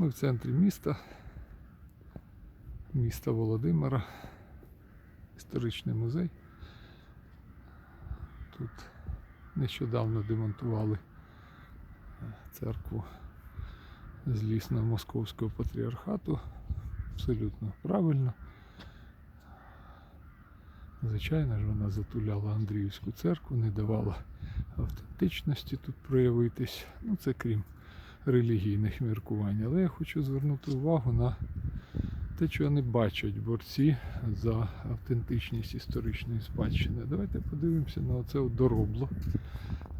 Ми в центрі міста, міста Володимира, історичний музей. Тут нещодавно демонтували церкву злісного московського патріархату. Абсолютно правильно. Звичайно ж, вона затуляла Андріївську церкву, не давала автентичності тут проявитись. Ну, це крім релігійних міркувань. Але я хочу звернути увагу на те, чого не бачать борці за автентичність історичної спадщини. Давайте подивимося на оце доробло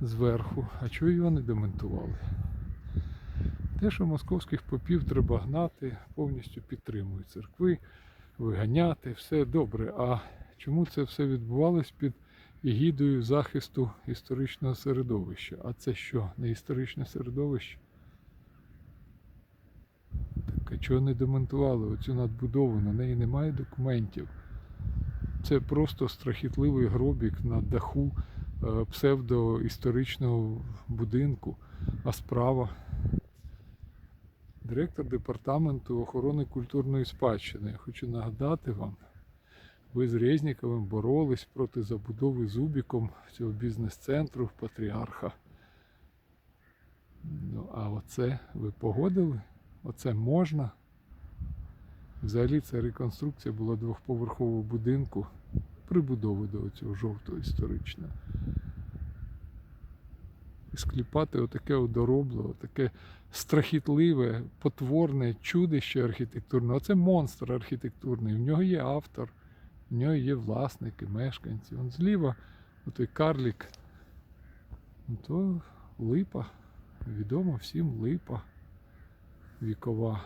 зверху. А чого його не демонтували? Те, що московських попів треба гнати, повністю підтримую церкви, виганяти, все добре. А чому це все відбувалось під егідою захисту історичного середовища? А це що, не історичне середовище? Так чого не демонтували оцю надбудову? На неї немає документів. Це просто страхітливий гробік на даху е, псевдоісторичного будинку, а справа директор департаменту охорони культурної спадщини. Я хочу нагадати вам, ви з Резніковим боролись проти забудови зубіком цього бізнес-центру в Патріарха. Ну, а оце ви погодили? Оце можна? Взагалі це реконструкція була двохповерхового будинку, прибудови до цього жовтого історичного. І скліпати отаке одоробло, таке страхітливе, потворне чудище архітектурне. Оце монстр архітектурний. В нього є автор, в нього є власники, мешканці. Он зліва, отой карлік. Ну, То липа. Відомо всім липа вікова.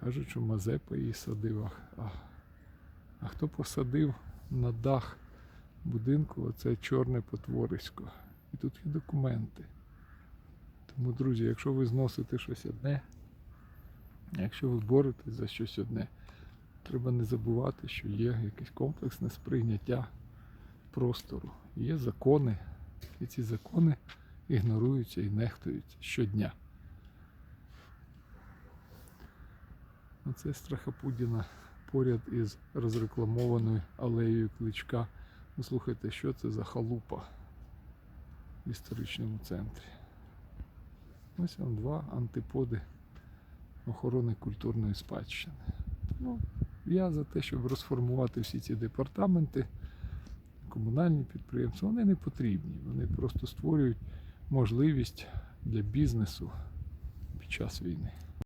Кажуть, що Мазепа її садив. А, а хто посадив на дах будинку оце чорне потворисько? І тут є документи. Тому, друзі, якщо ви зносите щось одне, якщо ви боретесь за щось одне, треба не забувати, що є якесь комплексне сприйняття простору. Є закони, і ці закони ігноруються і нехтуються щодня. Оце страхопудіна поряд із розрекламованою алеєю кличка. Ну, слухайте, що це за халупа в історичному центрі. Ось вам два антиподи охорони культурної спадщини. Ну, я за те, щоб розформувати всі ці департаменти, комунальні підприємства, вони не потрібні. Вони просто створюють можливість для бізнесу під час війни.